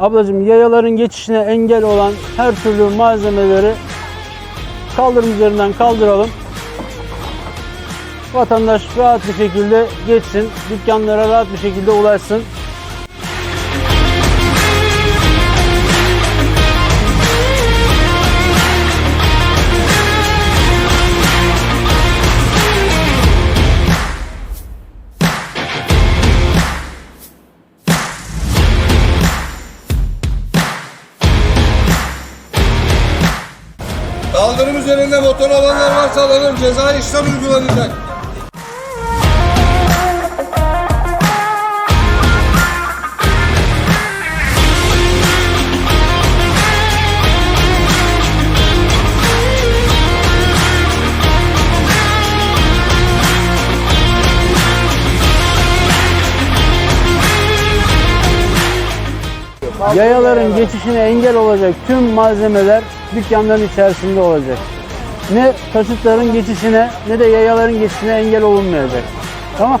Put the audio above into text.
Ablacığım yayaların geçişine engel olan her türlü malzemeleri kaldırım üzerinden kaldıralım. Vatandaş rahat bir şekilde geçsin, dükkanlara rahat bir şekilde ulaşsın. Kaldırım üzerinde motor alanlar varsa alalım. Ceza işlem uygulanacak. Yayaların geçişine engel olacak tüm malzemeler dükkanların içerisinde olacak. Ne taşıtların geçişine ne de yayaların geçişine engel olunmayacak. Tamam?